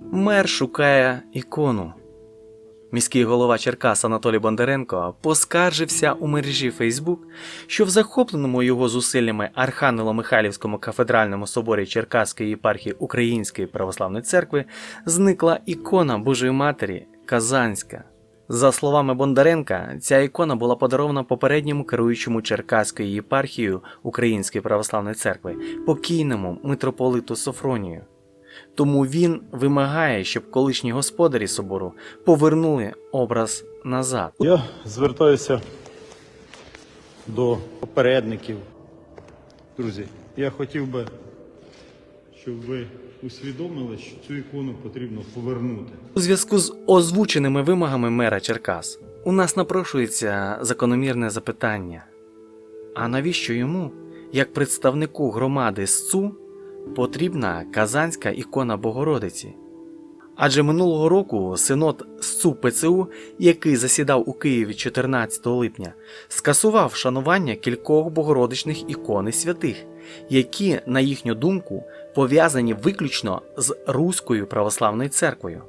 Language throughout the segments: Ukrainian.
Мер шукає ікону. Міський голова Черкас Анатолій Бондаренко поскаржився у мережі Фейсбук, що в захопленому його зусиллями Архангело-Михайлівському кафедральному соборі Черкаської єпархії Української православної церкви зникла ікона Божої Матері Казанська. За словами Бондаренка, ця ікона була подарована попередньому керуючому Черкаською єпархією Української православної церкви покійному митрополиту Софронію. Тому він вимагає, щоб колишні господарі собору повернули образ назад. Я звертаюся до попередників. Друзі, я хотів би, щоб ви усвідомили, що цю ікону потрібно повернути. У зв'язку з озвученими вимогами мера Черкас у нас напрошується закономірне запитання: а навіщо йому, як представнику громади СЦУ, потрібна казанська ікона Богородиці? Адже минулого року синод СЦУ ПЦУ, який засідав у Києві 14 липня, скасував вшанування кількох богородичних ікон і святих, які, на їхню думку, пов'язані виключно з Руською православною церквою.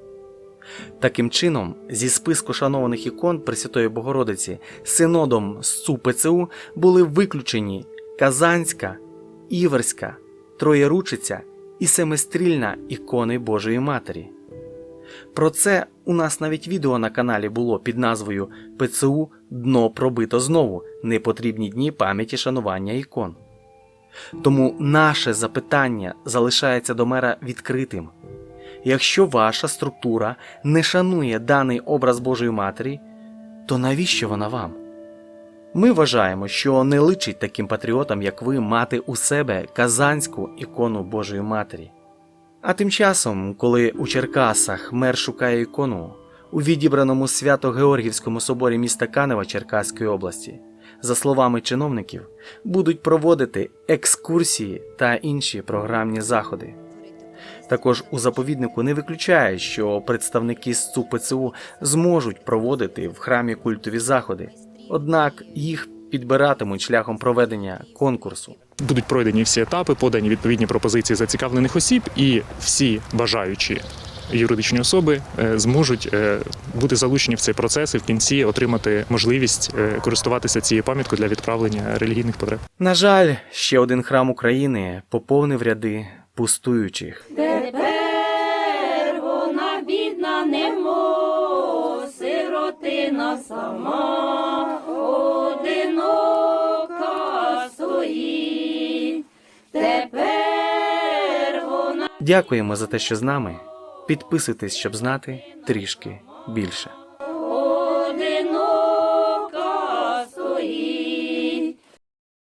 Таким чином, зі списку шанованих ікон Пресвятої Богородиці синодом СЦУ ПЦУ були виключені Казанська, Іверська, Троєручиця і Семистрільна ікони Божої Матері. Про це у нас навіть відео на каналі було під назвою ПЦУ Дно пробито знову непотрібні дні пам'яті шанування ікон. Тому наше запитання залишається до мера відкритим. Якщо ваша структура не шанує даний образ Божої Матері, то навіщо вона вам? Ми вважаємо, що не личить таким патріотам, як ви, мати у себе казанську ікону Божої Матері. А тим часом, коли у Черкасах мер шукає ікону у відібраному свято-Георгівському соборі міста Канева Черкаської області, за словами чиновників, будуть проводити екскурсії та інші програмні заходи. Також у заповіднику не виключає, що представники СЦУ ПЦУ зможуть проводити в храмі культові заходи, однак їх підбиратимуть шляхом проведення конкурсу. Будуть пройдені всі етапи, подані відповідні пропозиції зацікавлених осіб, і всі бажаючі юридичні особи е, зможуть е, бути залучені в цей процес і в кінці отримати можливість е, користуватися цією пам'яткою для відправлення релігійних потреб. На жаль, ще один храм України поповнив ряди пустуючих. Тепер вона бідна немо, сиротина сама, Дякуємо за те, що з нами. Підписуйтесь, щоб знати трішки більше. Одинока стоїть.